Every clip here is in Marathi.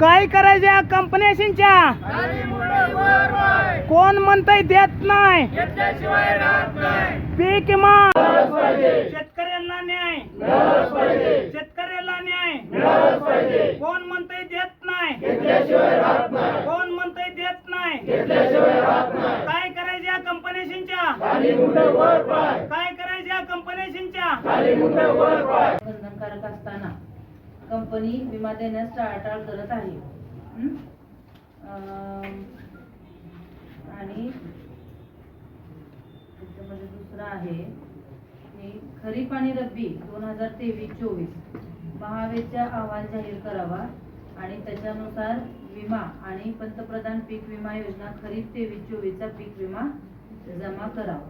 काय करायच्या कंपन्याशींच्या? कोण म्हणताय देत नाही. पीक मा शेतकऱ्यांना न्याय. शेतकऱ्याला न्याय. कोण म्हणताय देत नाही. कोण म्हणताय देत नाही. काय करायच्या कंपन्याशींच्या? काय करायच्या कंपन्याशींच्या? असताना कंपनी विमा देण्यास टाळाटाळ करत आहे. आणि त्याच्यामध्ये दुसरं आहे खरीप आणि रब्बी दोन हजार तेवीस चोवीस महावेचा अहवाल जाहीर करावा आणि त्याच्यानुसार विमा आणि पंतप्रधान पीक विमा योजना खरीप तेवीस चोवीसचा पीक विमा जमा करावा.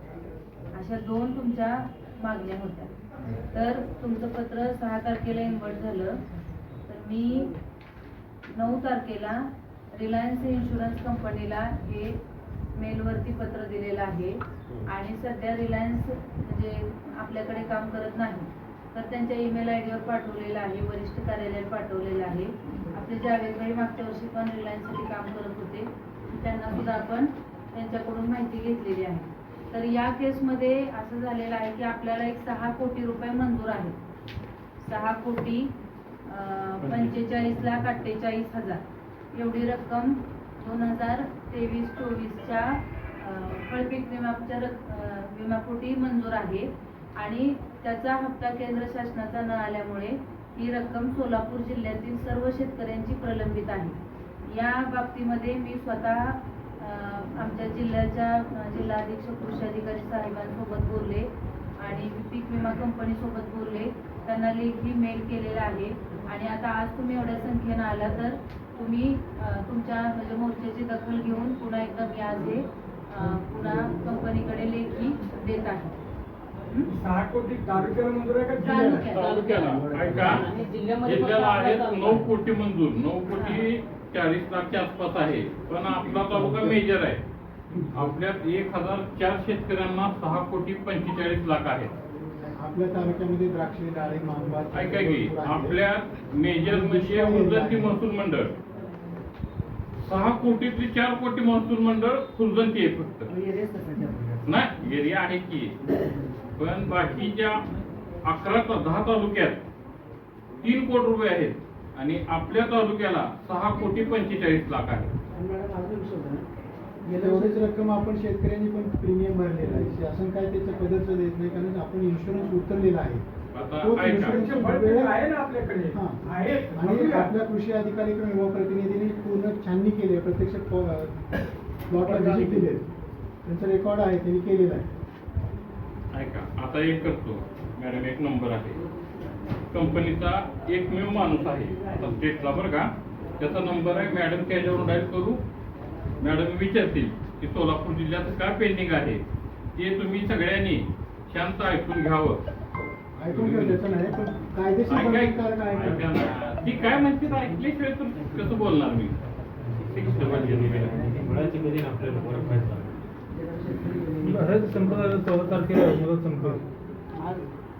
अशा दोन तुमच्या मागण्या होत्या. तर तुमचं पत्र सहा तारखेला इन्व्हर्ट झालं. तर मी नऊ तारखेला रिलायन्स इन्शुरन्स कंपनीला हे मेलवरती पत्र दिलेलं आहे. आणि सध्या रिलायन्स म्हणजे आपल्याकडे काम करत नाही. तर त्यांच्या ईमेल आय डीवर पाठवलेलं आहे वरिष्ठ कार्यालयात पाठवलेलं आहे. आपले जावेदभाई मागच्या वर्षी पण रिलायन्ससाठी काम करत होते. त्यांना सुद्धा आपण त्यांच्याकडून माहिती घेतलेली आहे. तर या केसमध्ये असं झालेलं आहे की आपल्याला एक सहा कोटी रुपये मंजूर आहेत. सहा कोटी पंचेचाळीस. लाख अठ्ठेचाळीस हजार. एवढी रक्कम दोन हजार तेवीस चोवीसच्या फळपीक विमाच्या विमापोटी मंजूर आहे. आणि त्याचा हप्ता केंद्र शासनाचा न आल्यामुळे ही रक्कम सोलापूर जिल्ह्यातील सर्व शेतकऱ्यांची प्रलंबित आहे. या बाबतीमध्ये मी स्वतः आमच्या जिल्ह्याच्या जिल्हा अधीक्षक कृषी अधिकारी साहेबांसोबत बोलले आणि पीक विमा कंपनीसोबत बोलले. त्यांना लेखी मेल केलेला आहे. आणि आता आज तुम्ही एवढ्या संख्येनं आला तर तुम्ही तुमच्या म्हणजे मोर्चाची दखल घेऊन पुन्हा एकदा मी आज हे पुन्हा कंपनीकडे लेखी देत आहे. हं? सहा कोटी तालुक्याला मंजूर आहे का? तालुक्याला. जिल्ह्याला आहेत नऊ कोटी मंजूर. नऊ कोटी चाळीस लाखच्या आसपास आहे. पण आपला तालुका मेजर आहे. आपल्यात एक हजार चार शेतकऱ्यांना सहा कोटी पंचेचाळीस लाख आहेत आपल्या तालुक्यामध्ये द्राक्षे ऐका की आपल्या मेजर म्हणजे फुलजंती महसूल मंडळ. सहा कोटीतली चार कोटी महसूल मंडळ फुलजंती आहे फक्त. नाही एरिया आहे की. पण बाकीच्या अकरा ता- दहा तालुक्यात तीन कोटी रुपये आहेत. आणि आपल्या तालुक्याला सहा कोटी पंचेचाळीस लाख आहे. तेवढीच रक्कम आपण शेतकऱ्यांनी पण प्रीमियम भरलेला आहे. शासन काय त्याचं पदरच देत नाही कारण आपण इन्शुरन्स उतरलेला आहे. आणि. आपल्या कृषी अधिकारी किंवा युवा प्रतिनिधींनी पूर्ण छाननी केली आहे. प्रत्यक्ष प्लॉटला व्हिजिट दिली त्यांचा रेकॉर्ड आहे त्यांनी केलेला आहे. ऐका. आता एक करतो. मॅडम एक नंबर आहे. कंपनीचा एकमेव माणूस आहे. स्टेटला बरं का? त्याचा नंबर आहे मॅडम त्याच्यावरून डायल करू. मॅडम विचारतील की सोलापूर जिल्ह्यात काय पेंडिंग आहे? ते तुम्ही सगळ्यांनी शांत ऐकून घ्यावं. ती काय म्हणते ऐकल्याशिवाय तर कसं बोलणार मी? बरं, संपत चौदा तारखेला संपत.